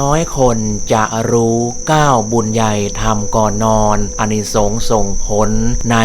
น้อยคนจะรู้ก้าวบุญใหญ่ทำก่อนนอนอานิสงส์ส่งผลใน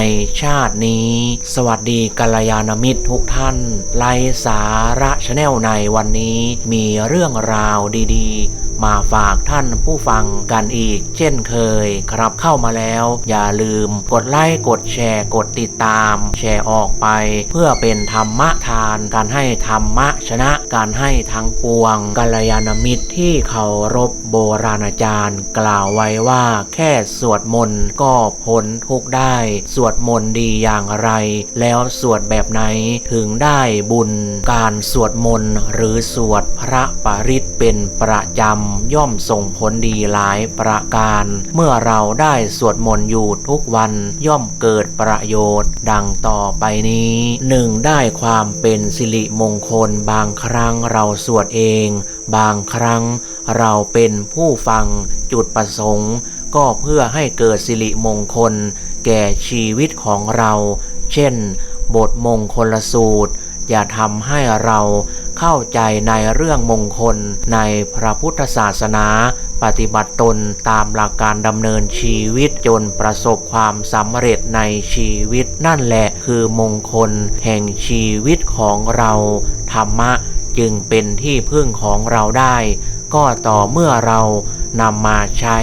ชาตินี้ สวัสดีกัลยาณมิตรทุกท่าน ไลสาระชาแนลในวันนี้มีเรื่องราวดีๆ มาฝากท่านผู้ฟังกันอีก เช่นเคย ครับเข้ามาแล้ว อย่าลืมกดไลค์กดแชร์กดติดตาม แชร์ออกไป เพื่อเป็นธรรมทาน การให้ธรรมะชนะการให้ทั้งปวงกัลยาณมิตรที่เคารพโบราณอาจารย์ กล่าวไว้ว่าแค่สวดมนต์ก็พ้นทุกได้ สวดมนต์ดีอย่างไร แล้วสวดแบบไหนถึงได้บุญ การสวดมนต์หรือสวดพระปริตเป็นประจำย่อมส่งผลดีหลายประการ เมื่อเราได้สวดมนต์อยู่ทุกวันย่อมเกิดประโยชน์ ดังต่อไปนี้หนึ่งได้ความเป็นสิริมงคลบางครั้งเราสวดเอง บางครั้งเราเป็นผู้ฟังจุดประสงค์ ก็เพื่อให้เกิดสิริมงคล แก่ชีวิตของเรา เช่น บทมงคลสูตร อย่าทำให้เราเข้าใจในเรื่องมงคลในพระพุทธศาสนา ปฏิบัติตนตามหลักการดำเนินชีวิตจนประสบความสำเร็จในชีวิตนั่นแหละคือมงคลแห่งชีวิตของเรา ธรรมะจึงเป็นที่พึ่งของเราได้ ก็ต่อเมื่อเรานำมาใช้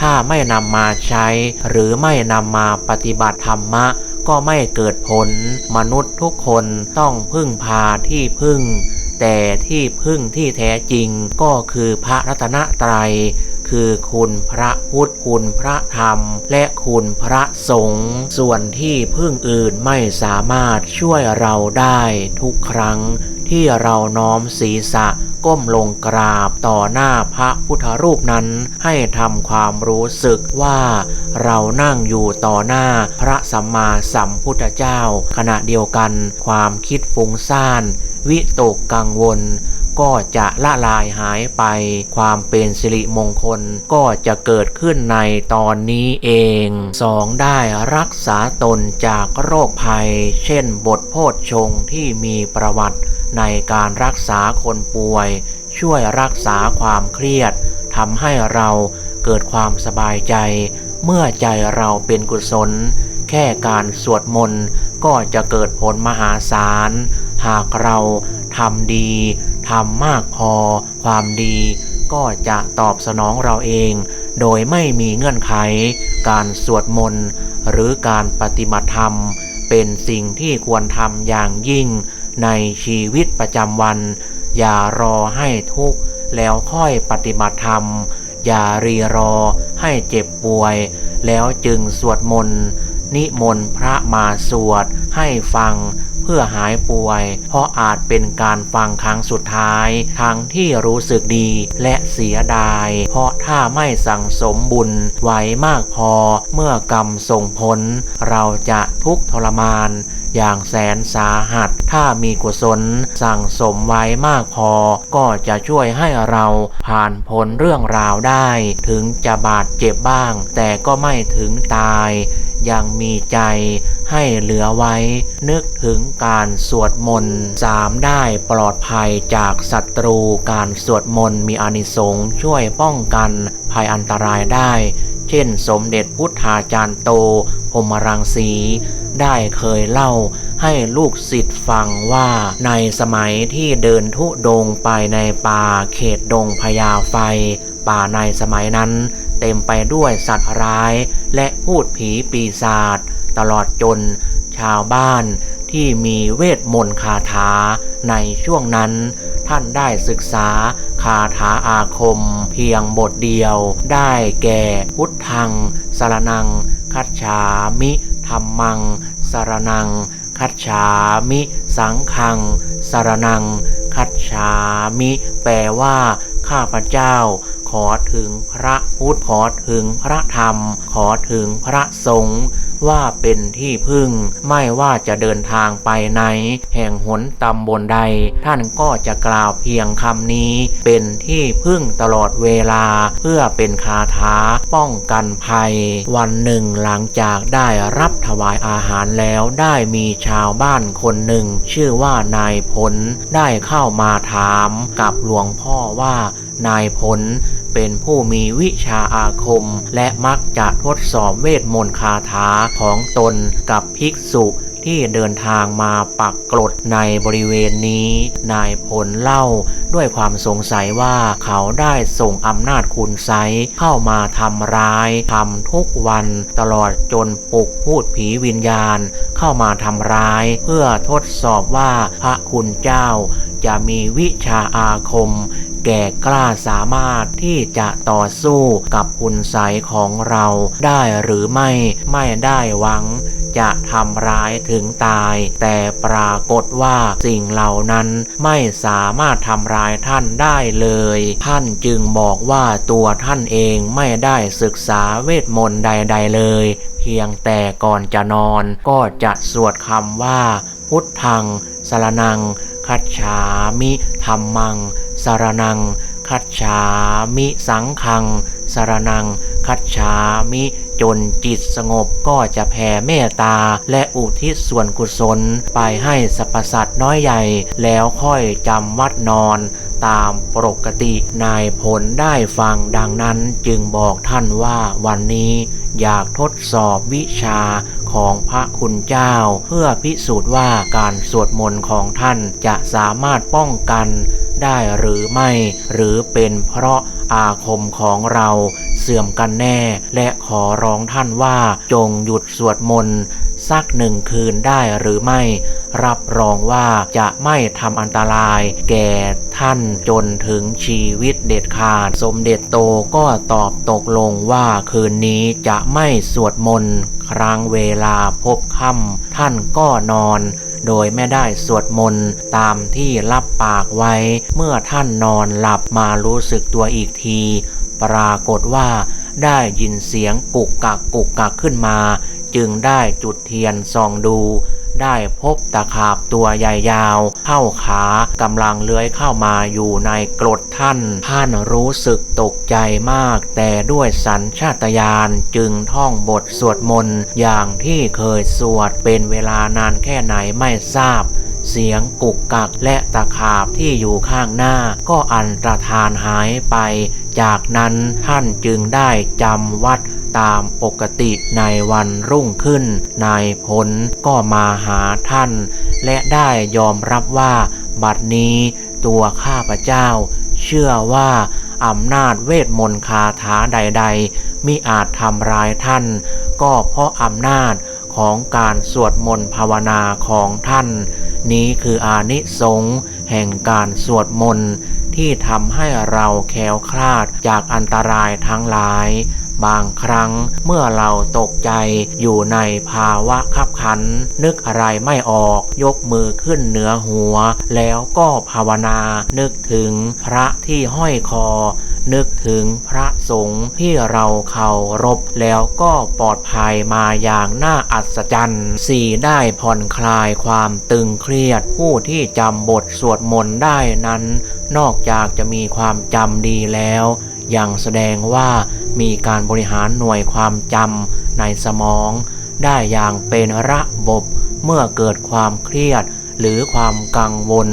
ถ้าไม่นำมาใช้ หรือไม่นำมาปฏิบัติธรรมะ ก็ไม่เกิดผล มนุษย์ทุกคนต้องพึ่งพาที่พึ่ง แต่ที่พึ่งที่แท้จริงก็คือพระรัตนตรัยคือคุณพระพุทธคุณพระธรรม และคุณพระสงฆ์ส่วนที่พึ่งอื่นไม่สามารถช่วยเราได้ทุกครั้ง ที่เราน้อมศีรษะก้มลงกราบต่อหน้าพระพุทธรูปนั้นให้ทำความรู้สึกว่าเรานั่งอยู่ต่อหน้าพระสัมมาสัมพุทธเจ้า ขณะเดียวกันความคิดฟุ้งซ่าน วิตกกังวล ก็จะละลายหายไป ความเป็นสิริมงคลก็จะเกิดขึ้นในตอนนี้เอง 2. ได้รักษาตนจากโรคภัย เช่น บทโพชฌงที่มีประวัติในการรักษาคนป่วย ช่วยรักษาความเครียดทำให้เราเกิดความสบายใจ เมื่อใจเราเป็นกุศล แค่การสวดมนต์ก็จะเกิดผลมหาศาล หากเราทำดี ทำมากพอ ความดี ก็จะตอบสนองเราเอง โดยไม่มีเงื่อนไข การสวดมนต์ หรือการปฏิบัติธรรม เป็นสิ่งที่ควรทำอย่างยิ่ง ในชีวิตประจำวัน อย่ารอให้ทุกข์แล้วค่อยปฏิบัติธรรม อย่ารีรอให้เจ็บป่วย แล้วจึงสวดมนต์นิมนต์พระมาสวดให้ฟัง เพื่อหายป่วย เพราะอาจเป็นการฟังครั้งสุดท้าย ทั้งที่รู้สึกดีและเสียดาย เพราะถ้าไม่สั่งสมบุญไว้มากพอเมื่อกรรมส่งผล เราจะทุกข์ทรมานอย่างแสนสาหัส ถ้ามีกุศลสั่งสมไว้มากพอ ก็จะช่วยให้เราผ่านพ้นเรื่องราวได้ ถึงจะบาดเจ็บบ้าง แต่ก็ไม่ถึงตาย ยังมีใจให้เหลือไว้ นึกถึงการสวดมนต์สามได้ปลอดภัยจากศัตรูการสวดมนต์มีอานิสงส์ช่วยป้องกันภัยอันตรายได้ เช่นสมเด็จพุทธาจารย์โตพมรังสีได้เคยเล่าให้ลูกศิษย์ฟังว่าในสมัยที่เดินทุดงไปในป่าเขตดงพญาไฟ ป่าในสมัยนั้น เต็มไปด้วยสัตว์ร้ายและพูดผีปีศาจตลอดจน ชาวบ้านที่มีเวทมนต์คาถาในช่วงนั้น ท่านได้ศึกษาคาถาอาคมเพียงบทเดียว ได้แก่พุทธังสารนัง คัจฉามิธรรมังสารนัง คัจฉามิ สังฆังสารนัง คัจฉามิ แปลว่า ข้าพเจ้า ขอถึงพระพุทธขอถึงพระธรรม ขอถึงพระสงฆ์ว่าเป็นที่พึ่ง ไม่ว่าจะเดินทางไปไหน แห่งหนตำบลใด ท่านก็จะกล่าวเพียงคำนี้ เป็นที่พึ่งตลอดเวลา เพื่อเป็นคาถาป้องกันภัย วันหนึ่งหลังจากได้รับถวายอาหารแล้วได้มีชาวบ้านคนหนึ่ง ชื่อว่านายผลได้เข้ามาถามกับหลวงพ่อว่านายผล เป็นผู้มีวิชาอาคม และมักจะทดสอบเวทมนต์คาถาของตนกับภิกษุที่เดินทางมาปักกลดในบริเวณนี้ นายผลเล่าด้วยความสงสัยว่าเขาได้ส่งอำนาจคุณไซเข้ามาทำร้ายทำทุกวันตลอดจนปลุกพูดผีวิญญาณ เข้ามาทำร้าย เพื่อทดสอบว่าพระคุณเจ้าจะมีวิชาอาคม แก่กล้าสามารถที่จะต่อสู้กับคุณไสยของเราได้หรือไม่ไม่ได้หวังจะทำร้ายถึงตาย แต่ปรากฏว่าสิ่งเหล่านั้นไม่สามารถทำร้ายท่านได้เลย ท่านจึงบอกว่าตัวท่านเองไม่ได้ศึกษาเวทมนต์ใด ๆ เลย เพียงแต่ก่อนจะนอนก็จะสวดคำว่า พุทธังสรนัง คัจฉามิธรรมัง สารนัง คัจฉามิสังฆัง สารนัง คัจฉามิจนจิตสงบก็จะแผ่เมตตา และอุทิศส่วนกุศล ไปให้สรรพสัตว์น้อยใหญ่ แล้วค่อยจำวัดนอน ตามปกติ นายผลได้ฟังดังนั้นจึงบอกท่านว่าวันนี้อยากทดสอบวิชาของพระคุณเจ้า เพื่อพิสูจน์ว่าการสวดมนต์ของท่านจะสามารถป้องกันได้หรือไม่ หรือเป็นเพราะอาคมของเราเสื่อมกันแน่ และขอร้องท่านว่าจงหยุดสวดมนต์ สักหนึ่งคืนได้หรือไม่ รับรองว่าจะไม่ทำอันตราย แก่ท่านจนถึงชีวิตเด็ดขาด สมเด็จโตก็ตอบตกลงว่าคืนนี้จะไม่สวดมนต์ครั้งเวลาพบค่ำท่านก็นอนโดยไม่ได้สวดมนต์ตามที่รับปากไว้ เมื่อท่านนอนหลับมารู้สึกตัวอีกที ปรากฏว่าได้ยินเสียงกุกกักกุกกักขึ้นมา จึงได้จุดเทียนส่องดู ได้พบตะขาบตัวใหญ่ยาว เข้าขากำลังเลื้อยเข้ามาอยู่ในกรดท่าน ท่านรู้สึกตกใจมาก แต่ด้วยสัญชาตญาณจึงท่องบทสวดมนต์อย่างที่เคยสวดเป็นเวลานานแค่ไหนไม่ทราบ เสียงกุกกักและตะขาบที่อยู่ข้างหน้า ก็อันตรธานหายไป จากนั้นท่านจึงได้จำวัดตามปกติในวันรุ่งขึ้น นายผลก็มาหาท่าน และได้ยอมรับว่า บัดนี้ตัวข้าพเจ้า เชื่อว่าอำนาจเวทมนต์คาถาใด ๆ มิอาจทำร้ายท่าน ก็เพราะอำนาจของการสวดมนต์ภาวนาของท่าน นี้คืออานิสงส์แห่งการสวดมนต์ที่ทำให้เราแคล้วคลาดจากอันตรายทั้งหลาย บางครั้งเมื่อเราตกใจอยู่ในภาวะขับขัน นึกอะไรไม่ออกยกมือขึ้นเหนือหัว แล้วก็ภาวนานึกถึงพระที่ห้อยคอ นึกถึงพระสงฆ์ที่เราเคารพแล้วก็ปลอดภัยมาอย่างน่าอัศจรรย์สี่ได้ผ่อนคลายความตึงเครียดผู้ที่จำบทสวดมนต์ได้นั้น นอกจากจะมีความจำดีแล้วยังแสดงว่ามีการบริหารหน่วยความจำในสมอง ได้อย่างเป็นระบบเมื่อเกิดความเครียดหรือความกังวล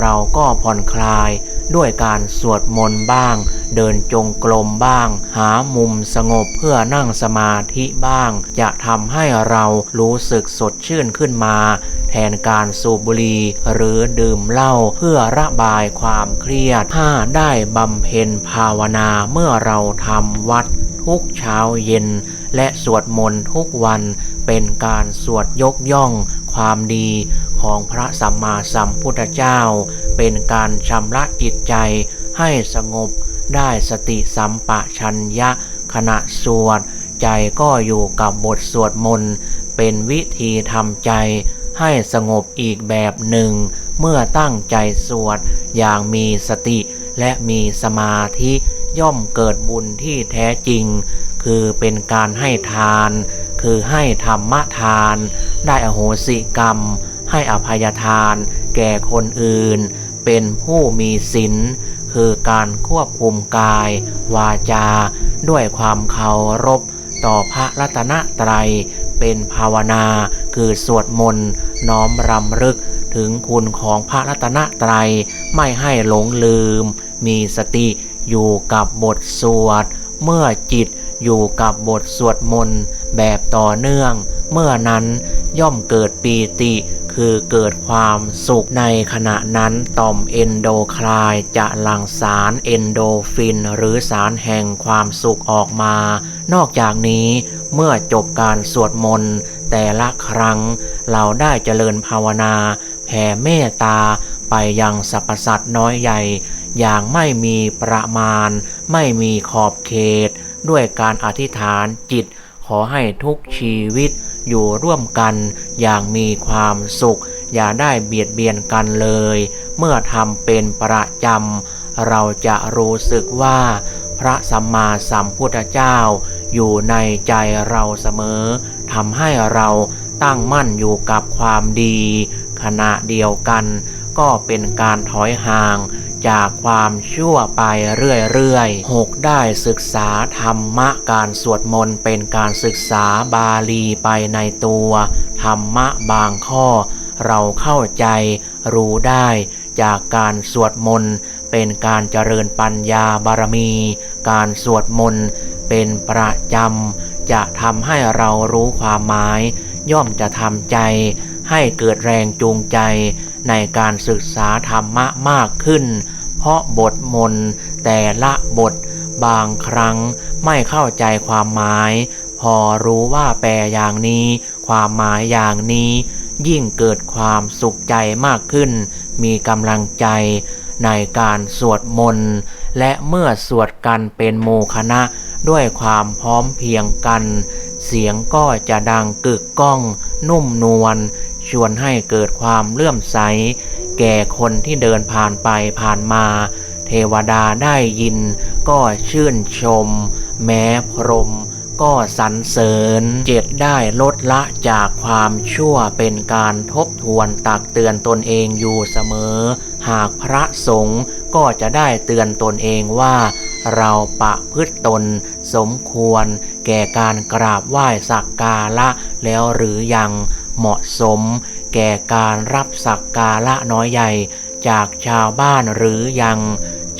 เราก็ผ่อนคลาย ด้วยการสวดมนต์บ้าง เดินจงกรมบ้าง หามุมสงบเพื่อนั่งสมาธิบ้าง จะทำให้เรารู้สึกสดชื่นขึ้นมา แทนการสูบบุหรี่หรือดื่มเหล้าเพื่อระบายความเครียดถ้าได้บำเพ็ญภาวนาเมื่อเราทำวัด ทุกเช้าเย็น และสวดมนต์ทุกวันเป็นการสวดยกย่องความดีของพระสัมมาสัมพุทธเจ้า เป็นการชำระจิตใจให้สงบได้สติสัมปะชัญญะขณะสวด ใจก็อยู่กับบทสวดมนต์ เป็นวิธีทำใจให้สงบอีกแบบหนึ่ง เมื่อตั้งใจสวดอย่างมีสติและมีสมาธิ ย่อมเกิดบุญที่แท้จริง คือเป็นการให้ทาน คือให้ธรรมทาน ได้อโหสิกรรม ให้อภัยทาน แก่คนอื่น เป็นผู้มีศีลคือการควบคุมกาย วาจา ด้วยความเคารพ ต่อพระรัตนตรัย เป็นภาวนา คือสวดมนต์น้อมรำลึกถึงคุณของพระรัตนตรัย ไม่ให้หลงลืม มีสติ อยู่กับบทสวด เมื่อจิตอยู่กับบทสวดมนต์แบบต่อเนื่อง เมื่อนั้นย่อมเกิดปีติ คือเกิดความสุขในขณะนั้นต่อมเอนโดคลายจะหลั่งสารเอนโดฟิน หรือสารแห่งความสุขออกมา นอกจากนี้เมื่อจบการสวดมนต์แต่ละครั้ง เราได้เจริญภาวนาแผ่เมตตา ไปยังสรรพสัตว์น้อยใหญ่ อย่างไม่มีประมาณ ไม่มีขอบเขต ด้วยการอธิษฐานจิต ขอให้ทุกชีวิตอยู่ร่วมกันอย่างมีความสุข อย่าได้เบียดเบียนกันเลย เมื่อทำเป็นประจำ เราจะรู้สึกว่า พระสัมมาสัมพุทธเจ้า อยู่ในใจเราเสมอทำให้เราตั้งมั่นอยู่กับความดี ขณะเดียวกัน ก็เป็นการถอยห่างจากความชั่วไปเรื่อยๆ 6. ได้ศึกษาธรรมะการสวดมนต์เป็นการศึกษาบาลีไปในตัว ธรรมะบางข้อ เราเข้าใจรู้ได้จากการสวดมนต์เป็นการเจริญปัญญาบารมี การสวดมนต์เป็นประจำจะทำให้เรารู้ความหมาย ย่อมจะทำใจ ให้เกิดแรงจูงใจในการศึกษาธรรมะมากขึ้น เพราะบทมนต์แต่ละบทบางครั้งไม่เข้าใจความหมาย พอรู้ว่าแปลอย่างนี้ ความหมายอย่างนี้ ยิ่งเกิดความสุขใจมากขึ้น มีกำลังใจในการสวดมนต์ และเมื่อสวดกันเป็นโมคณะด้วยความพร้อมเพียงกัน เสียงก็จะดังกึกก้อง นุ่มนวล วนให้เกิดความเลื่อมใส แก่คนที่เดินผ่านไปผ่านมา เทวดาได้ยิน ก็ชื่นชม แม้พรมก็สรรเสริญเจ็ดได้ลดละจากความชั่วเป็นการทบทวนตักเตือนตนเองอยู่เสมอ หากพระสงฆ์ก็จะได้เตือนตนเองว่า เราปะพฤตตนสมควร แก่การกราบไหว้สักการะแล้วหรือยัง เหมาะสม แก่การรับสักการะน้อยใหญ่ จากชาวบ้านหรือยัง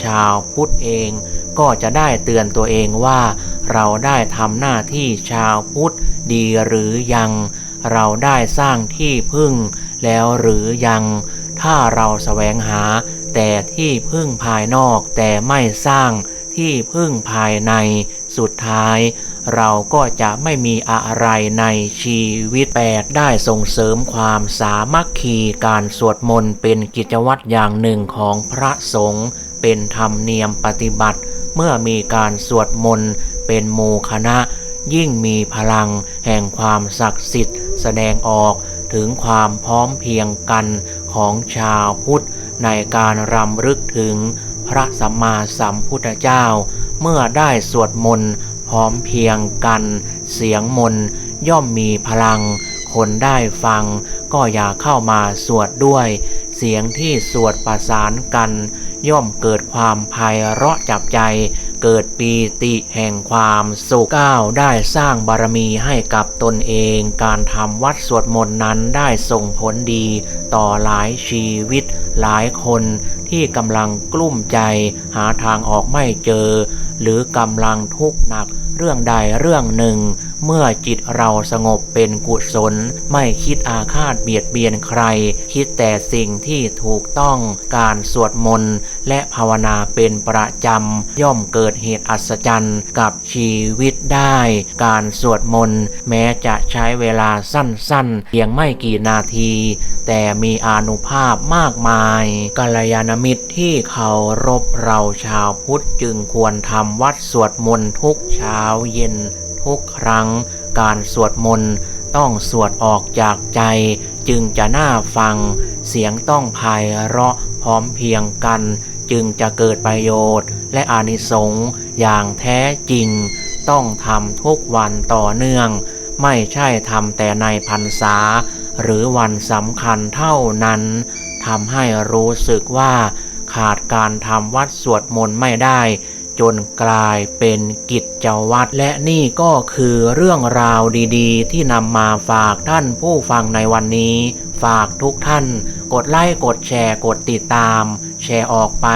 ชาวพุทธเองก็จะได้เตือนตัวเองว่า เราได้ทำหน้าที่ชาวพุทธดีหรือยัง เราได้สร้างที่พึ่งแล้วหรือยัง ถ้าเราแสวงหาแต่ที่พึ่งภายนอกแต่ไม่สร้างที่พึ่งภายใน สุดท้าย เราก็จะไม่มีอะไรในชีวิตแปดได้ส่งเสริมความสามัคคีการสวดมนต์เป็นกิจวัตรอย่างหนึ่งของพระสงฆ์เป็นธรรมเนียมปฏิบัติ เมื่อมีการสวดมนต์เป็นโมคณะ ยิ่งมีพลังแห่งความศักดิ์สิทธิ์แสดงออกถึงความพร้อมเพียงกันของชาวพุทธในการรำลึกถึง พระสัมมาสัมพุทธเจ้า เมื่อได้สวดมนต์พร้อมเพียงกัน เสียงมนต์ย่อมมีพลัง คนได้ฟังก็อย่าเข้ามาสวดด้วย เสียงที่สวดประสานกัน ย่อมเกิดความไพเราะจับใจ เกิดปีติแห่งความสุขก้าวได้สร้างบารมีให้กับตนเอง การทำวัดสวดมนต์นั้นได้ส่งผลดี ต่อหลายชีวิตหลายคนที่กำลังกลุ้มใจ หาทางออกไม่เจอ หรือกำลังทุกข์หนักเรื่องใดเรื่องหนึ่ง เมื่อจิตเราสงบเป็นกุศล ไม่คิดอาฆาตเบียดเบียนใคร คิดแต่สิ่งที่ถูกต้องการสวดมนต์และภาวนาเป็นประจำ ย่อมเกิดเหตุอัศจรรย์กับชีวิตได้ การสวดมนต์แม้จะใช้เวลาสั้นๆ เพียงไม่กี่นาที แต่มีอานุภาพมากมายกัลยาณมิตรที่เคารพเราชาวพุทธจึงควรทำวัดสวดมนต์ทุกเช้าเย็นทุกครั้ง การสวดมนต์ต้องสวดออกจากใจ จึงจะน่าฟัง เสียงต้องไพเราะพร้อมเพียงกัน จึงจะเกิดประโยชน์ และอานิสงส์อย่างแท้จริง ต้องทำทุกวันต่อเนื่อง ไม่ใช่ทำแต่ในพรรษา หรือวันสำคัญเท่านั้นทำให้รู้สึกว่า ขาดการทำวัดสวดมนต์ไม่ได้ จนกลายเป็นกิจวัตรและนี่ก็คือเรื่องราวดีๆ ที่นำมาฝากท่านผู้ฟังในวันนี้ ฝากทุกท่าน กดไลค์กดแชร์กดติดตาม แชร์ออกไป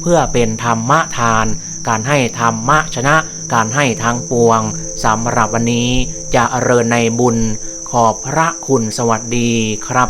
เพื่อเป็นธรรมทาน การให้ธรรมะชนะ การให้ทางปวงสำหรับวันนี้จะเริญในบุญขอบพระคุณสวัสดีครับ